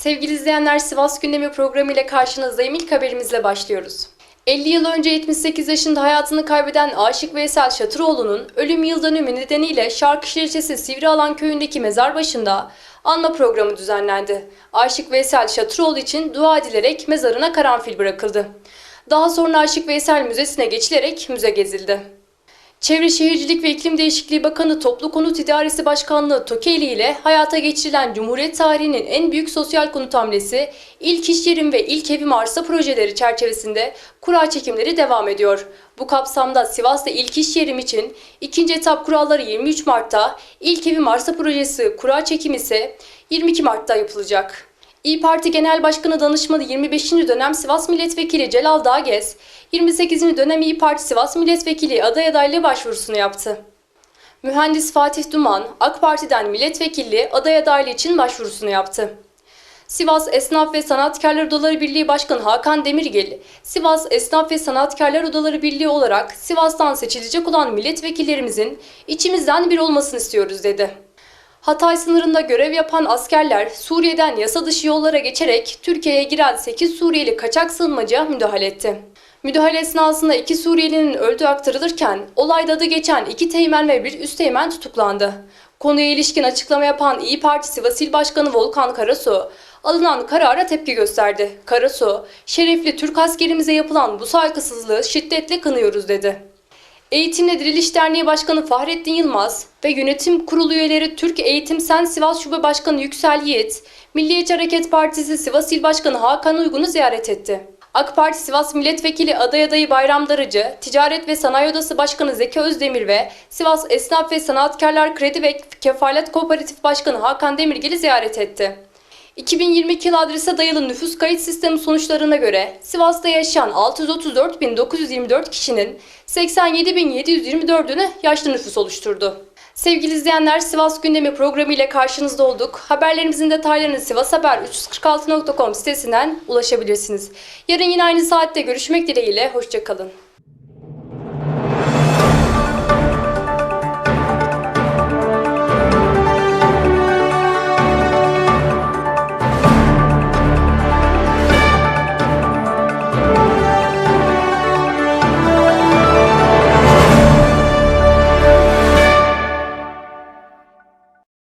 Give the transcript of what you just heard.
Sevgili izleyenler Sivas Gündemi programı ile karşınızdayım. İlk haberimizle başlıyoruz. 50 yıl önce 78 yaşında hayatını kaybeden Aşık Veysel Şatıroğlu'nun ölüm yıl dönümü nedeniyle Şarkışla ilçesi Sivrialan köyündeki mezar başında anma programı düzenlendi. Aşık Veysel Şatıroğlu için dua edilerek mezarına karanfil bırakıldı. Daha sonra Aşık Veysel Müzesi'ne geçilerek müze gezildi. Çevre Şehircilik ve İklim Değişikliği Bakanı Toplu Konut İdaresi Başkanlığı TOKE'li ile hayata geçirilen Cumhuriyet tarihinin en büyük sosyal konut hamlesi ilk iş yerim ve ilk evim arsa projeleri çerçevesinde kura çekimleri devam ediyor. Bu kapsamda Sivas'ta ilk iş yerim için ikinci etap kuralları 23 Mart'ta, ilk evim arsa projesi kura çekimi ise 22 Mart'ta yapılacak. İyi Parti Genel Başkanı Danışmanı 25. dönem Sivas Milletvekili Celal Dağgez, 28. dönem İyi Parti Sivas Milletvekili aday adaylığı başvurusunu yaptı. Mühendis Fatih Duman, AK Parti'den milletvekilliği aday adaylığı için başvurusunu yaptı. Sivas Esnaf ve Sanatkarlar Odaları Birliği Başkanı Hakan Demirgil, Sivas Esnaf ve Sanatkarlar Odaları Birliği olarak Sivas'tan seçilecek olan milletvekillerimizin içimizden biri olmasını istiyoruz dedi. Hatay sınırında görev yapan askerler Suriye'den yasa dışı yollara geçerek Türkiye'ye giren 8 Suriyeli kaçak sığınmacıya müdahale etti. Müdahale esnasında iki Suriyelinin öldüğü aktarılırken olayda adı geçen iki teğmen ve bir üsteğmen tutuklandı. Konuya ilişkin açıklama yapan İyi Parti Sivas İl Başkanı Volkan Karasu, alınan karara tepki gösterdi. Karasu, şerefli Türk askerimize yapılan bu saygısızlığı şiddetle kınıyoruz dedi. Eğitimle Diriliş Derneği Başkanı Fahrettin Yılmaz ve yönetim kurulu üyeleri Türk Eğitim Sen Sivas Şube Başkanı Yüksel Yiğit, Milliyetçi Hareket Partisi Sivas İl Başkanı Hakan Uygun'u ziyaret etti. AK Parti Sivas Milletvekili aday adayı Bayram Darıcı, Ticaret ve Sanayi Odası Başkanı Zeki Özdemir ve Sivas Esnaf ve Sanatkarlar Kredi ve Kefalet Kooperatif Başkanı Hakan Demirgel'i ziyaret etti. 2022 yıl adrese dayalı nüfus kayıt sistemi sonuçlarına göre Sivas'ta yaşayan 634.924 kişinin 87.724'ünü yaşlı nüfus oluşturdu. Sevgili izleyenler Sivas Gündemi programı ile karşınızda olduk. Haberlerimizin detaylarını Sivas Haber 346.com sitesinden ulaşabilirsiniz. Yarın yine aynı saatte görüşmek dileğiyle, hoşçakalın.